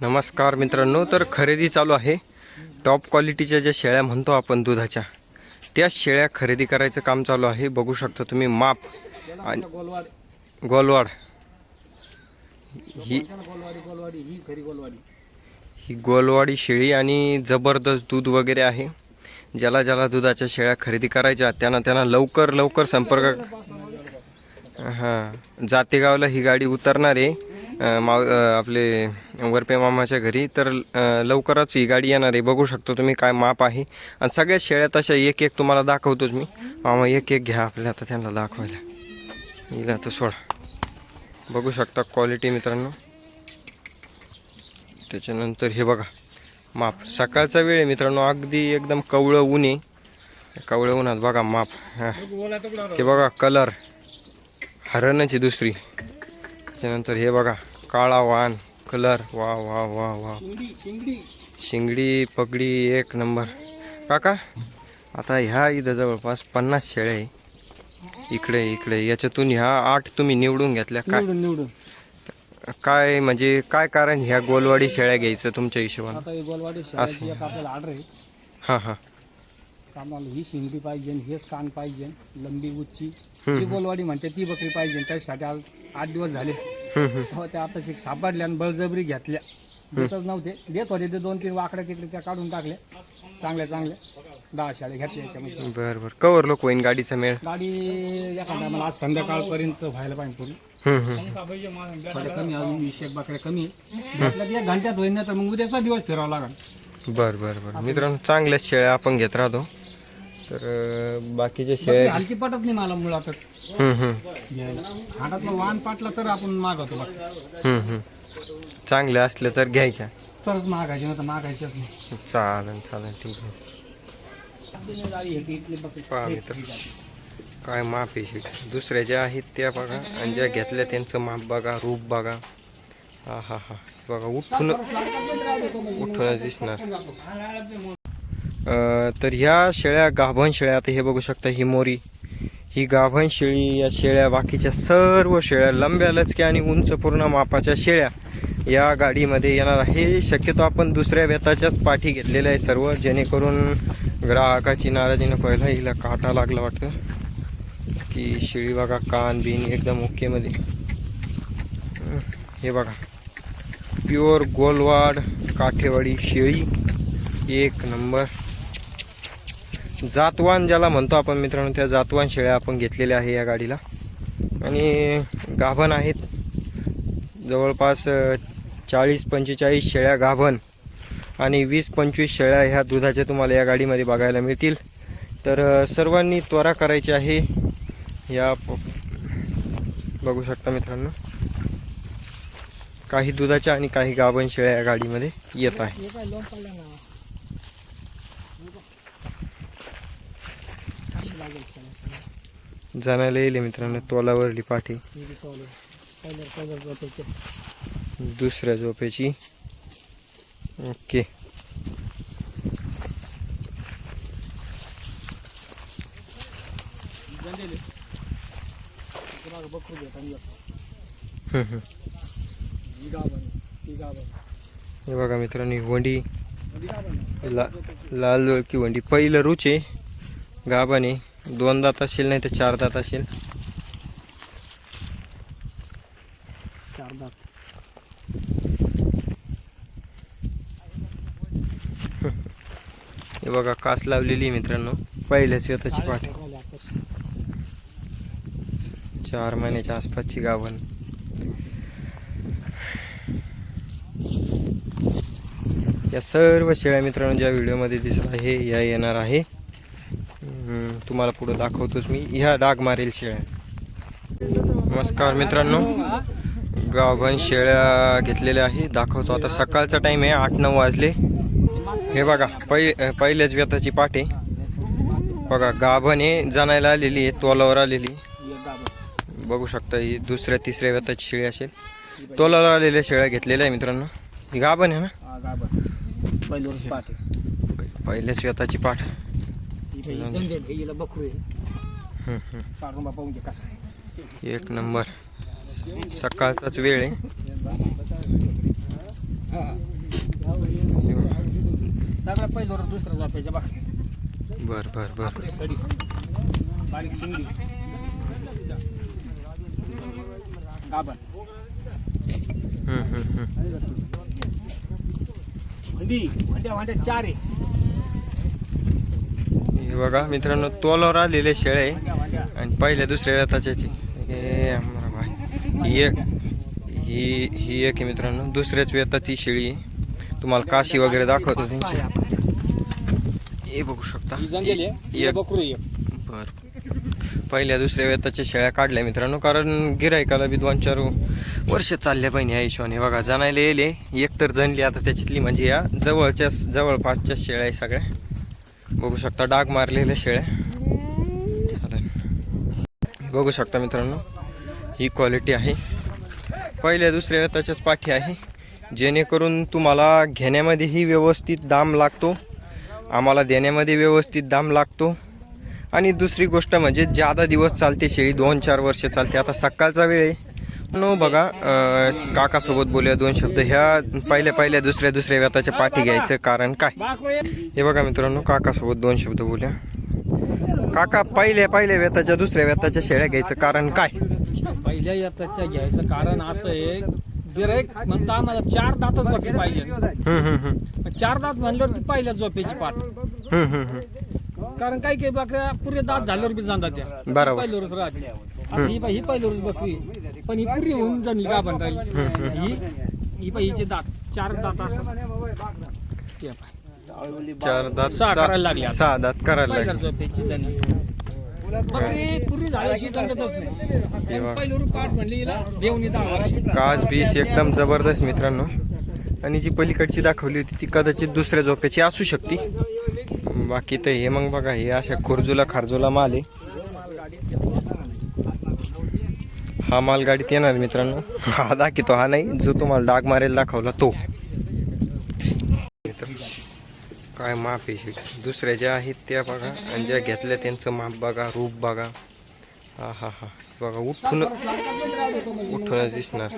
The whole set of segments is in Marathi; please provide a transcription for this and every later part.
नमस्कार मित्रांनो तर खरेदी चालू आहे. टॉप क्वालिटीच्या ज्या शेळ्या म्हणतो आपण दुधाच्या त्या शेळ्या खरेदी करायचं काम चालू आहे. बघू शकता तुम्ही माप आणि गोलवाड. ही गोलवाडी ही गोलवाडी शेळी आणि जबरदस्त दूध वगैरे आहे. ज्याला ज्याला दुधाच्या शेळ्या खरेदी करायच्या त्यांना त्यांना लवकर लवकर संपर्क हां जातेगावला ही गाडी उतरणार आहे. माव आपले वरपे मामाच्या घरी तर लवकरच ही गाडी येणार आहे. बघू शकतो तुम्ही काय माप आहे. आणि सगळ्या शेळ्या तशा एक एक तुम्हाला दाखवतोच मी. मामा एक एक घ्या आपल्या आता त्यांना दाखवायला. येईल तर सोडा. बघू शकता क्वालिटी मित्रांनो. त्याच्यानंतर हे बघा माप. सकाळचा वेळ आहे मित्रांनो अगदी एकदम कवळं ऊन आहे. कवळं उन्हात बघा माप. हां. ते बघा कलर हरणची दुसरी. त्याच्यानंतर हे बघा काळा वाण कलर. वा वा वा वा शिंगडी पगडी एक नंबर. काका आता ह्या इथं जवळपास पन्नास शेळ्या आहे. इकडे इकडे. याच्यातून ह्या आठ तुम्ही निवडून घेतल्या काय निवडून काय म्हणजे काय कारण ह्या गोलवाडी शेळ्या घ्यायचं तुमच्या हिशोबानं? ही गोलवाडी आपल्याला ऑर्डर आहे हां हां. आम्हाला ही शिंगडी पाहिजे हेच कान पाहिजे. लंबी उच्ची. जी गोलवाडी म्हणते ती बकरी पाहिजे. त्याच्यासाठी आठ दिवस झाले. तेव्हा त्या आता शिक सापडल्या आणि बळजबरी घेतल्या. देतच नव्हते. देत होते ते दोन तीन वाकड्या तिकडे त्या काढून टाकल्या चांगल्या चांगल्या. दहा शाळे घेतल्या याच्यामध्ये बरं बरं. कवर लोक होईन गाडीचा मेळ? गाडी एखाद्या मला आज संध्याकाळपर्यंत व्हायला पाहिजे पूर्ण. हम्म, हम्म. थोड्या कमी अजून वीस एक बकऱ्या कमी आहे. म्हटलं की एक घंट्यात होईन ना तर मग उद्याचा दिवस फिरावा लागेल. बरं बरं बरं. मित्रांनो चांगल्याच शेळ्या आपण घेत राहतो. तर बकरी शेळ्या हलकी पटत नाही मला मुळातच. हम्म, हातातलं वाहन पाटलं तर आपण मागवतो बघ. हम्म, हम्म. चांगल्या असल्या तर घ्यायच्या. तरच मागायचे नाही तर मागायचेच नाही. चालेल चालेल ठीक आहे. पहा मित्र काय माप आहे शेट दुसऱ्या ज्या आहेत त्या बघा आणि ज्या घेतल्या त्यांचं माप बघा रूप बघा. हा हा हा बघा उठून उठूनच दिसणार. तर ह्या शेळ्या गाभण शेळ्या आता हे बघू शकता ही मोरी. ही गाभण शेळी या शेळ्या बाकीच्या सर्व शेळ्या लंब्या लचक्या आणि उंच पूर्ण मापाच्या शेळ्या या गाडीमध्ये येणार आहे. शक्यतो आपण दुसऱ्या व्यताच्याच पाठी घेतलेल्या आहे सर्व जेणेकरून ग्राहकाची नाराजीनं पहिला हिला काटा लागला वाटतं. की शेळी बघा कान बिन एकदम ओकेमध्ये हे बघा. प्युअर गोलवाड काठेवाडी शेळी एक नंबर. जातवान ज्याला म्हणतो आपण मित्रांनो त्या जातवान शेळ्या आपण घेतलेल्या आहे या गाडीला. आणि गाभण आहेत. जवळपास चाळीस पंचेचाळीस शेळ्या गाभण आणि वीस पंचवीस शेळ्या ह्या दुधाच्या तुम्हाला या गाडीमध्ये बघायला मिळतील. तर सर्वांनी त्वरा करायची आहे. या बघू शकता मित्रांनो. काही दुधाच्या आणि काही गाभण शेळ्या या गाडीमध्ये येत आहे हे काय लोन पडलं ना कशी लागेल सगळं सगळं जाण्याला येईल मित्रांनो तोलावरली पाठी. दुसऱ्या झोपेची ओके. हं, बघा मित्रांनो वंडी. ला लाल डोळकी वंडी पहिलं रुचे गाभाने दोन दात असेल नाही तर चार दात असेल चार दात. हे बघा कास लावलेली मित्रांनो. पहिल्याच स्वतःची पाठ. चार महिन्याच्या आसपासची गाभण. या सर्व शेळ्या मित्रांनो ज्या व्हिडिओमध्ये दिसत आहे या येणार आहे. तुम्हाला पुढे दाखवतोच मी. ह्या डाग मारेल शेळ्या. नमस्कार मित्रांनो. गाभण शेळ्या घेतलेल्या आहे. दाखवतो आता. सकाळचा टाईम आहे आठ नऊ वाजले. हे बघा पै पहिल्याच व्यताची पाठ आहे. बघा गाभण आहे जाणायला आलेली आहे तोलावर आलेली ही. बघू शकता ही दुसऱ्या तिसऱ्या व्यताची शेळी असेल. तोलावर आलेल्या शेळ्या घेतलेल्या आहे मित्रांनो. ही गाभण आहे ना? हा. पहिल्याच व्यताची पाठ. ही बाई जंजेल आहे, हिला बकरू आहे बापा म्हणजे कसं आहे. एक नंबर सकाळचाच वेळ आहे हा. सगळ्या पहिल्यावर दुसऱ्या झोपायच्या बघ बर बर बर आपली सडी बारीक शिंगडी गाभण हम्म, हम्म, हम्म. भांडी भांड्या भांड्या चार आहे हे बघा मित्रांनो तोलावर आलेले शेळे आणि पहिल्या दुसऱ्या वेताच्याची हे ही एक ही ही एक मित्रांनो. दुसऱ्याच वेतात ही शेळी तुम्हाला काशी वगैरे दाखवतो त्यांची हे बघू शकता. बर. पहिल्या दुसऱ्या वेताच्या शेळ्या काढल्या मित्रांनो. कारण गिरायकाला बी दोन चार वर्ष चालल्या पाहिजे ह्या हिशोबाने. बघा जणायला येले. एक तर जणली आता त्याच्यातली म्हणजे या जवळच्या जवळपासच्या शेळ्या आहे सगळ्या. बघू शकता डाग मारलेल्या शेळ्या बघू शकता मित्रांनो ही क्वालिटी आहे. पहिल्या दुसऱ्या त्याच्याच पाठी आहे. जेणेकरून तुम्हाला घेण्यामध्येही व्यवस्थित दाम लागतो. आम्हाला देण्यामध्ये व्यवस्थित दाम लागतो. आणि दुसरी गोष्ट म्हणजे जादा दिवस चालते शेळी दोन चार वर्ष चालते. आता सकाळचा वेळ आहे. नो बघा काकासोबत बोलूया दोन शब्द. ह्या पहिल्या पहिल्या दुसऱ्या दुसऱ्या व्यताच्या पाठी घ्यायचं कारण काय? हे बघा मित्रांनो काकासोबत दोन शब्द बोलूया. काका पहिल्या पहिल्या व्यताच्या दुसऱ्या व्यताच्या शेळ्या घ्यायचं कारण काय? पहिल्या येताच्या घ्यायचं कारण असं आहे गिराईक म्हणता आम्हाला चार दातच बघली पाहिजे चार दात म्हणल्यावर ती पहिल्या झोपेची पाठ. कारण काही काही बकऱ्या पुरे दात झाल्यावर बी जातात त्या. बरोबर. आता ही पाय- ही पहिल्यावरच बकरी. पण ही पुरी होऊन जाईल का बन राहिली. ही ही पाय हिचे दात. चार दात असं. ते पाय. चार दात सहा करायला लागले सहा दात करायला लागले. झोपेची झाली बकरी पुरी झाल्याशी जगतच नाही. वा. पहिल्यावर पाठ म्हणली हिला देवणी दहा वर्ष. काच बीस एकदम जबरदस्त मित्रांनो. आणि जी पलीकडची दाखवली होती ती कदाचित दुसऱ्या झोप्याची असू शकते. बाकी तर हे मग बघा हे अशा खुर्जूला खारजूला माल आहे. हा माल गाडीत येणार मित्रांनो. हा दाखवतो हा नाही जो तुम्हाला डाग मारेल दाखवला तो. काय माप आहे दुसऱ्या ज्या आहेत त्या बघा आणि ज्या घेतल्या त्यांचं माप बघा रूप बघा. हा हा हा. बघा उठून उठूनच दिसणार.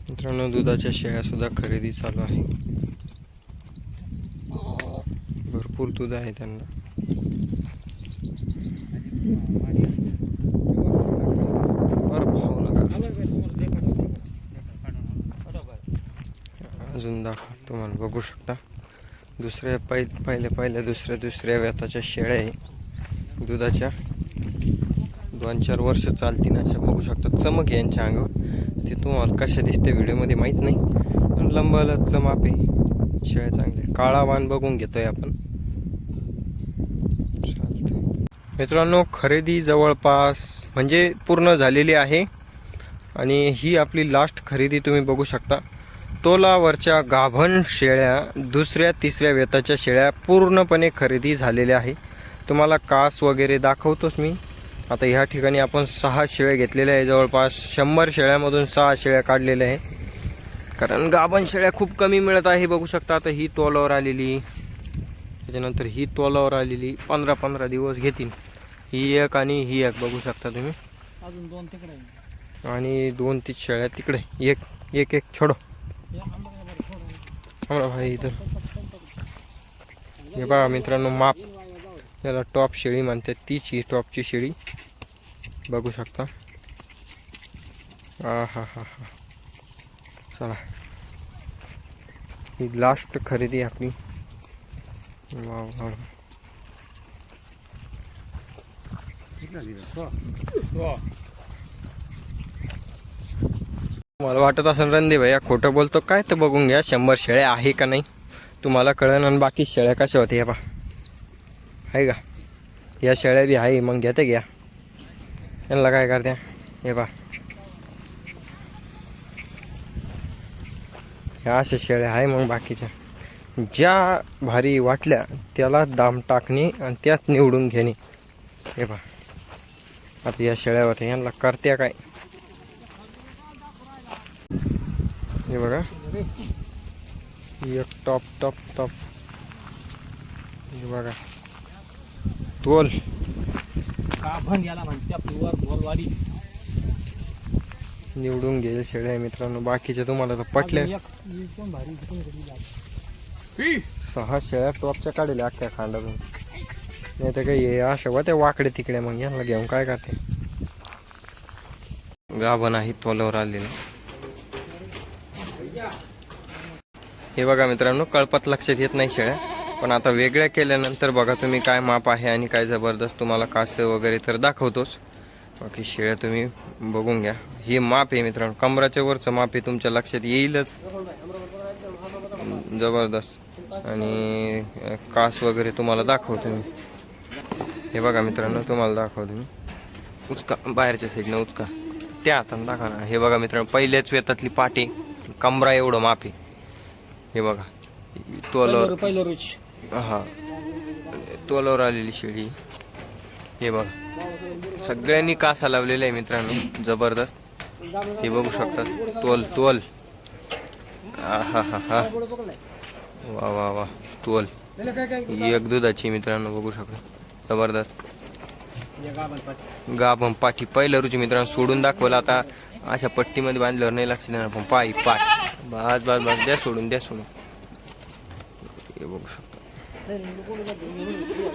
मित्रांनो दुधाच्या शेळ्या सुद्धा खरेदी चालू आहे. भरपूर दूध आहे त्यांना. बरं भाव नका अजून दाखव तुम्हाला बघू शकता. दुसऱ्या पै पहिल्या पहिल्या दुसऱ्या दुसऱ्या व्याताच्या शेळ्या आहे. दुधाच्या दोन चार वर्ष चालतील अशा बघू शकता. चमक यांच्या अंगावर. ते तुम्हाला कशा दिसते व्हिडिओमध्ये माहीत नाही. पण लंबाला चमाप आहे. शेळ्या चांगल्या. काळा वाण बघून घेतोय आपण. मित्रांनो खरेदी जवळपास म्हणजे पूर्ण झालेली आहे. आणि ही आपली लास्ट खरेदी तुम्ही बघू शकता. तोलावरच्या गाभण शेळ्या दुसऱ्या तिसऱ्या वेताच्या शेळ्या पूर्णपणे खरेदी झालेल्या आहे. तुम्हाला कास वगैरे दाखवतोच मी. आता ह्या ठिकाणी आपण सहा शेळ्या घेतलेल्या आहे. जवळपास शंभर शेळ्यामधून सहा शेळ्या काढलेल्या आहे. कारण गाभण शेळ्या खूप कमी मिळत आहे बघू शकता. आता ही तोलावर आलेली. त्याच्यानंतर ही तोलावर आलेली पंधरा पंधरा दिवस घेतील. ही एक आणि ही एक बघू शकता तुम्ही. अजून दोन तिकडे. आणि दोन तीन शेळ्या तिकडे. एक एक एक छोडो. थांबा भाई इथं. हे बघा मित्रांनो माप. याला टॉप शेळी म्हणतात. तीच ही टॉपची शेळी. बघू शकता. हा हा हा. हा चला. ही लास्ट खरेदी आपली. वा वा मला वाटत असेल रणदे भैया खोटं बोलतो काय तर बघून घ्या शंभर शेळ्या आहे का नाही? तुम्हाला कळण आणि बाकी शेळ्या कशा होत्या हे पा आहे का? या शेळ्या बी आहे मग घेते घ्या. यांना काय करत्या? हे पा ह्या अशा शेळ्या आहे मग बाकीच्या. ज्या भारी वाटल्या त्याला दाम टाकणे आणि त्यात निवडून घेणे. हे पा आता या शेळ्या होत्या यांना करत्या काय? हे बघा. एक टॉप टॉप टॉप. हे बघा. तोल. याला निवडून घेईल शेळ्या मित्रांनो. बाकीच्या तुम्हाला तर पटल्या भारी. सहा शेळ्या टॉपच्या काढल्या अख्ख्या खांडातून. नाही तर काही हे अशा होत्या वाकडे तिकडे मग यांना घेऊन काय करते? गाभण आहे तोलावर आलेलं. हे बघा मित्रांनो कळपात लक्षात येत नाही शेळ्या. पण आता वेगळ्या केल्यानंतर बघा तुम्ही काय माप आहे आणि काय जबरदस्त तुम्हाला कास वगैरे तर दाखवतोच. बाकी शेळ्या तुम्ही बघून घ्या. हे माप आहे मित्रांनो कमराच्या वरचं माप आहे तुमच्या लक्षात येईलच. जबरदस्त. आणि कास वगैरे तुम्हाला दाखवतो मी. हे बघा मित्रांनो तुम्हाला दाखवतो मी. उचका बाहेरच्या साईडनं उचका. त्या हातानं दाखवा ना. हे बघा मित्रांनो पहिल्याच वेतातली पाटी. कमरा एवढं मापी हे बघा. तोलावर पहिलं पहिलं रुच हा. तोलावर आलेली शेळी हे बघा. सगळ्यांनी कासा लावलेला आहे मित्रांनो. जबरदस्त. हे बघू शकतात तोल तोल. हा हा हा. वा वा वा. तोल. एक दुधाची मित्रांनो बघू शकता. जबरदस्त. गाभम पाठी. पहिलं रुची मित्रांनो सोडून दाखवलं. आता अशा पट्टीमध्ये बांधल्यावर नाही लक्ष देणार. पण पाय पाठ बस बस बस. द्या सोडून द्या सोडून. हे बघू शकता.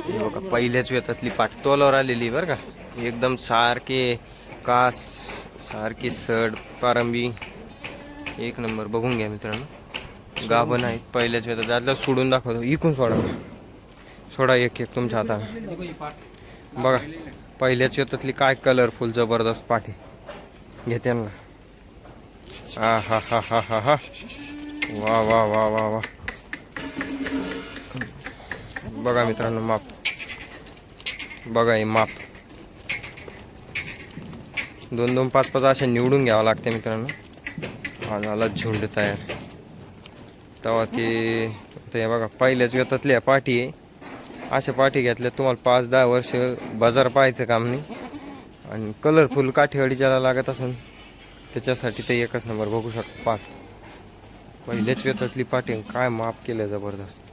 हे बघा पहिल्याच वेतातली पाठ तोलावर आलेली बरं का. एकदम सारखे कास सारखे सड पारंबी. एक नंबर. बघून घ्या मित्रांनो. गाभण नाहीत पहिल्याच वेतात त्यातलं सोडून दाखवतो. इकून सोडा. सोडा एक एक तुमच्या हाताने. बघा पहिल्याच वेतातली काय कलरफुल जबरदस्त पाठी. घेते त्यांना. हा हा हा हा हा हा. वा वा वा वा वा. बघा मित्रांनो माप. बघा हे माप. दोन दोन पाच पाच असे निवडून घ्यावं लागते मित्रांनो. हा झाला झुंड तयार. तेव्हा ते ते बघा पहिल्याच वेतातल्या पाठी आहे. अशा पाठी घेतल्या तुम्हाला पाच दहा वर्ष बाजार पाहायचं काम नाही. आणि कलरफुल काठीवाडी ज्याला लागत असेल त्याच्यासाठी ते एकच नंबर बघू शकतो. पाठ. पहिल्याच वेतातली पाठी काय माप केलं जबरदस्त.